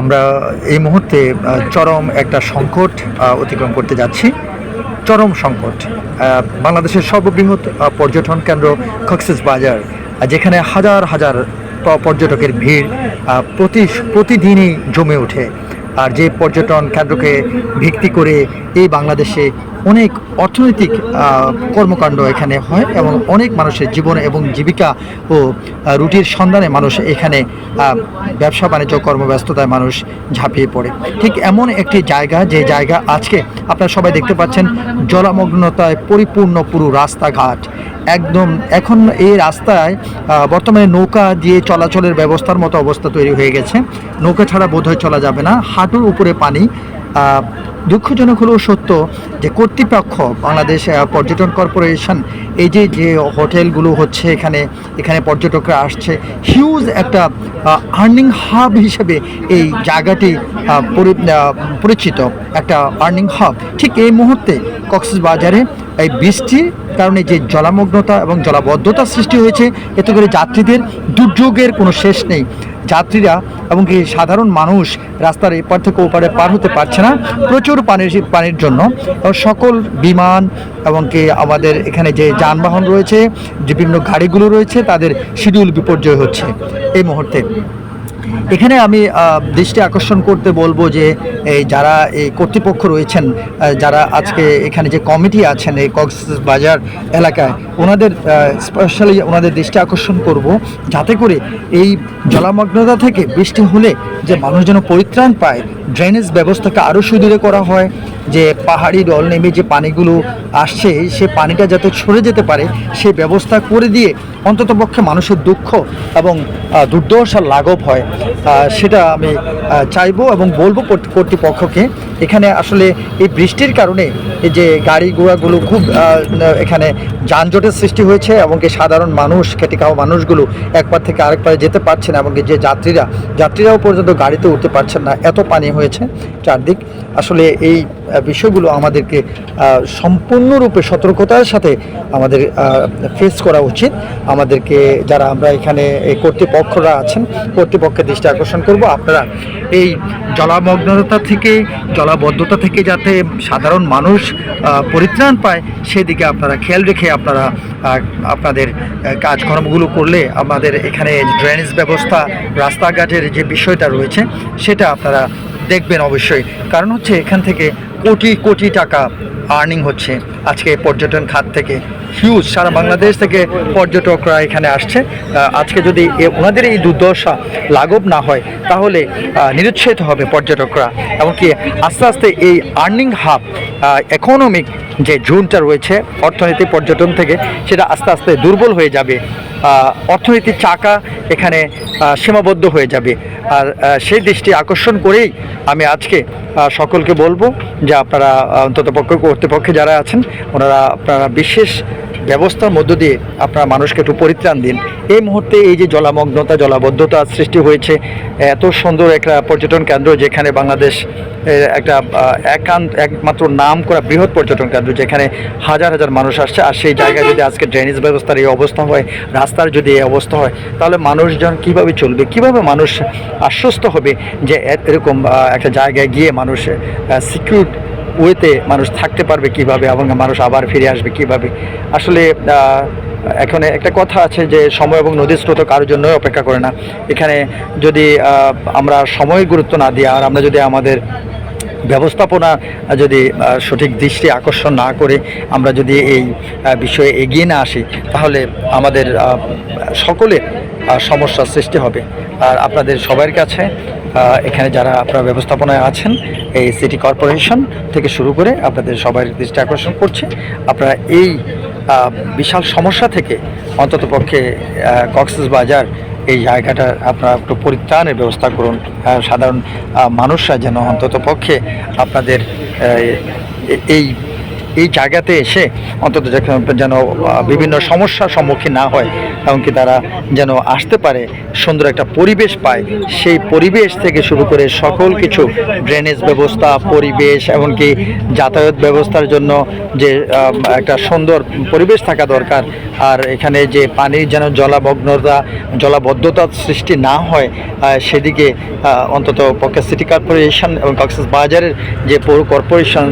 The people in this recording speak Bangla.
আমরা এই মুহূর্তে চরম একটা সংকট অতিক্রম করতে যাচ্ছি। চরম সংকট। বাংলাদেশের সর্ববৃহৎ পর্যটন কেন্দ্র কক্সেস বাজার যেখানে হাজার হাজার পর্যটকের ভিড় প্রতি, প্রতিদিনই জমে ওঠে। আর যে পর্যটন কেন্দ্রকে ভিত্তি করে এই বাংলাদেশে অনেক অর্থনৈতিক কর্মকাণ্ড এখানে হয় এবং অনেক মানুষের জীবন এবং জীবিকা ও রুটির সন্ধানে মানুষ এখানে ব্যবসা, বাণিজ্য, কর্মব্যস্ততায় মানুষ ঝাঁপিয়ে পড়ে। ঠিক এমন একটি জায়গা, যে জায়গা আজকে আপনারা সবাই দেখতে পাচ্ছেন, জলামগ্নতায় পরিপূর্ণ পুরো রাস্তাঘাট। একদম এখন এই রাস্তায় বর্তমানে নৌকা দিয়ে চলাচলের ব্যবস্থার মতো অবস্থা তৈরি হয়ে গেছে। নৌকা ছাড়া বোধহয় চলা যাবে না। হাঁটুর উপরে পানি দুঃখজনক হলেও সত্য যে কর্তৃপক্ষ, বাংলাদেশ পর্যটন কর্পোরেশন, এই যে যে হোটেলগুলো হচ্ছে এখানে এখানে পর্যটকরা আসছে হিউজ একটা আর্নিং হাব হিসেবে এই জায়গাটি পরিচিত, একটা আর্নিং হাব ঠিক এই মুহূর্তে কক্সবাজারে বাজারে এই বৃষ্টির কারণে যে জলামগ্নতা এবং জলাবদ্ধতা সৃষ্টি হয়েছে, এতে করে যাত্রীদের দুর্যোগের কোনো শেষ নেই। যাত্রীরা এবং কি সাধারণ মানুষ রাস্তার এপার থেকে ওপারে পার হতে পারছে না। প্রচুর পানির পানির জন্য। সকল বিমান এবং কি আমাদের এখানে যে যানবাহন রয়েছে, যে বিভিন্ন গাড়িগুলো রয়েছে, তাদের শিডিউল বিপর্যয় হচ্ছে। এই মুহূর্তে। এখানে আমি দৃষ্টি আকর্ষণ করতে বলব যে, এই যারা এই কর্তৃপক্ষ রয়েছেন যারা আজকে এখানে যে কমিটি আছেন এই কক্সবাজার এলাকায়, ওনাদের স্পেশালি ওনাদের দৃষ্টি আকর্ষণ করব যাতে করে এই জলামগ্নতা থেকে বৃষ্টি হলে যে মানুষ যেন পরিত্রাণ পায় ড্রেনেজ ব্যবস্থাকে আরও সুদূরে করা হয়, যে পাহাড়ি ডল নেমে যে পানিগুলো আসছে, সে পানিটা যাতে সরে যেতে পারে, সে ব্যবস্থা করে দিয়ে অন্ততপক্ষে মানুষের দুঃখ এবং দুর্দশা লাঘব হয়। সেটা আমি চাইব এবং বলব কর্তৃ- কর্তৃপক্ষকে এখানে আসলে এই বৃষ্টির কারণে এই যে গাড়ি ঘোড়াগুলো খুব এখানে যানজটের সৃষ্টি হয়েছে এবং কি সাধারণ মানুষ খেটে খাওয়া মানুষগুলো এক পার থেকে আরেক পারে যেতে পারছে না এবং যে যাত্রীরা, যাত্রীরাও পর্যন্ত গাড়িতে উঠতে পারছেন না। এত পানি হয়েছে চারদিক। আসলে এই বিষয়গুলো আমাদেরকে সম্পূর্ণরূপে সতর্কতার সাথে আমাদের ফেস করা উচিত। আমাদেরকে যারা আমরা এখানে কর্তৃপক্ষরা আছেন, কর্তৃপক্ষের দৃষ্টি আকর্ষণ করব। আপনারা এই জলামগ্নতা থেকে জলাবদ্ধতা থেকে যাতে সাধারণ মানুষ পরিত্রাণ পায়, সেদিকে আপনারা খেয়াল রেখে আপনারা আপনাদের কাজকর্মগুলো করলে আমাদের এখানে ড্রেনেজ ব্যবস্থা, রাস্তাঘাটের যে বিষয়টা রয়েছে, সেটা আপনারা দেখবেন অবশ্যই। কারণ হচ্ছে এখান থেকে কোটি কোটি টাকা আর্নিং হচ্ছে আজকে পর্যটন খাত থেকে। হিউজ সারা বাংলাদেশ থেকে পর্যটকরা এখানে আসছে। আজকে যদি ওনাদের এই দুর্দশা লাঘব না হয়, তাহলে নিরুৎসাহিত হবে পর্যটকরা। এমনকি আস্তে আস্তে এই আর্নিং হাব ইকোনমিক যে জোনটা রয়েছে অর্থনীতি পর্যটন থেকে, সেটা আস্তে আস্তে দুর্বল হয়ে যাবে। অর্থনীতির চাকা এখানে সীমাবদ্ধ হয়ে যাবে। আর সেই দৃষ্টি আকর্ষণ করেই আমি আজকে সকলকে বলব যে আপনারা অন্তত পক্ষ কর্তৃপক্ষে যারা আছেন ওনারা আপনারা বিশেষ ব্যবস্থার মধ্য দিয়ে আপনারা মানুষকে একটু পরিত্রাণ দিন। এই মুহূর্তে এই যে জলামগ্নতা জলাবদ্ধতা সৃষ্টি হয়েছে, এত সুন্দর একটা পর্যটন কেন্দ্র যেখানে বাংলাদেশ একটা একান্ত, একমাত্র নাম করা বৃহৎ পর্যটন কেন্দ্র যেখানে হাজার হাজার মানুষ আসছে। আর সেই জায়গায় যদি আজকে ড্রেনেজ ব্যবস্থার এই অবস্থা হয়, রাস্তার যদি এই অবস্থা হয়, তাহলে মানুষজন কীভাবে চলবে? কীভাবে মানুষ আশ্বস্ত হবে যে এরকম একটা জায়গায় গিয়ে মানুষ সিকিউর ওয়েতে মানুষ থাকতে পারবে কীভাবে এবং মানুষ আবার ফিরে আসবে কীভাবে? আসলে এখানে একটা কথা আছে যে সময় এবং নদীর স্রোত কারোর জন্যই অপেক্ষা করে না। এখানে যদি আমরা সময়ের গুরুত্ব না দিই আর আমরা যদি আমাদের ব্যবস্থাপনা যদি সঠিক দৃষ্টি আকর্ষণ না করে আমরা যদি এই বিষয়ে এগিয়ে না আসি তাহলে আমাদের আহ, সকলের সমস্যার সৃষ্টি হবে। আর আপনাদের সবার কাছে এখানে যারা আপনারা ব্যবস্থাপনায় আছেন, এই সিটি কর্পোরেশন থেকে শুরু করে আপনাদের সবার দৃষ্টি আকর্ষণ করছে। আপনারা এই বিশাল সমস্যা থেকে অন্তত পক্ষে কক্সেস বাজার এই জায়গাটা আপনারা একটু পরিত্রাণের ব্যবস্থা করুন। সাধারণ মানুষরা যেন অন্তত পক্ষে আপনাদের এই এই জায়গাতে এসে অন্তত যেন বিভিন্ন সমস্যার সম্মুখীন না হয় এমনকি তারা যেন আসতে পারে, সুন্দর একটা পরিবেশ পায়। সেই পরিবেশ থেকে শুরু করে সকল কিছু ড্রেনেজ ব্যবস্থা, পরিবেশ, এমনকি যাতায়াত ব্যবস্থার জন্য যে একটা সুন্দর পরিবেশ থাকা দরকার। আর এখানে যে পানির যেন জলামগ্নতা জলাবদ্ধতার সৃষ্টি না হয় সেদিকে অন্তত পক্ষে সিটি কর্পোরেশন এবং কক্সেস বাজারের যে পৌর কর্পোরেশন